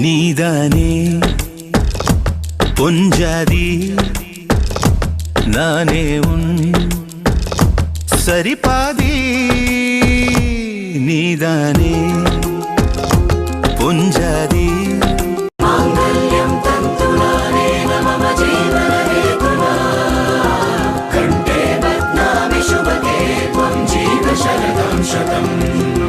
நீதானே? பொஞ்சாதி நானே உன் சரிபாதி. நீதானே பொஞ்சாதி शतम्